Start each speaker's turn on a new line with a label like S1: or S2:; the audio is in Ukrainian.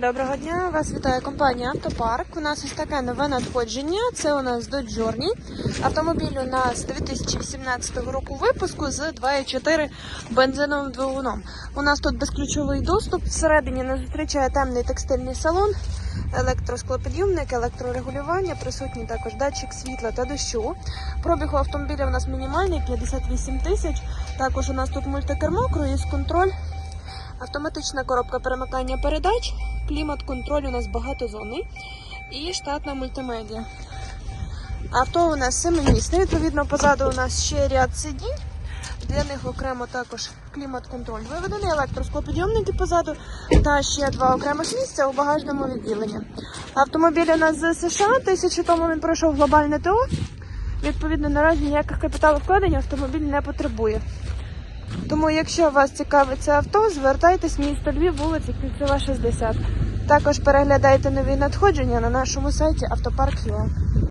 S1: Доброго дня, вас вітає компанія Автопарк. У нас ось таке нове надходження. Це у нас до Journey. Автомобіль у нас 2018 року випуску з 2.4 бензиновим двигуном. У нас тут безключовий доступ. Всередині нас зустрічає темний текстильний салон, електросклопідйомник, електрорегулювання, присутній також датчик світла та дощу. Пробіг у автомобіля у нас мінімальний 58 тисяч. Також у нас тут мультикермо, круїз-контроль. Автоматична коробка перемикання передач, клімат-контроль у нас багатозонний і штатна мультимедіа. Авто у нас семимісне, відповідно, позаду у нас ще ряд сидінь. Для них окремо також клімат-контроль виведений, електроскопідйомники позаду та ще два окремих місця у багажному відділенні. Автомобіль у нас з США, тисячу тому він пройшов глобальне ТО. Відповідно, наразі ніяких капіталовкладень автомобіль не потребує. Тому, якщо вас цікавить це авто, звертайтесь місто Львів, вулиця Кільцева, 60. Також переглядайте нові надходження на нашому сайті автопарк.ua.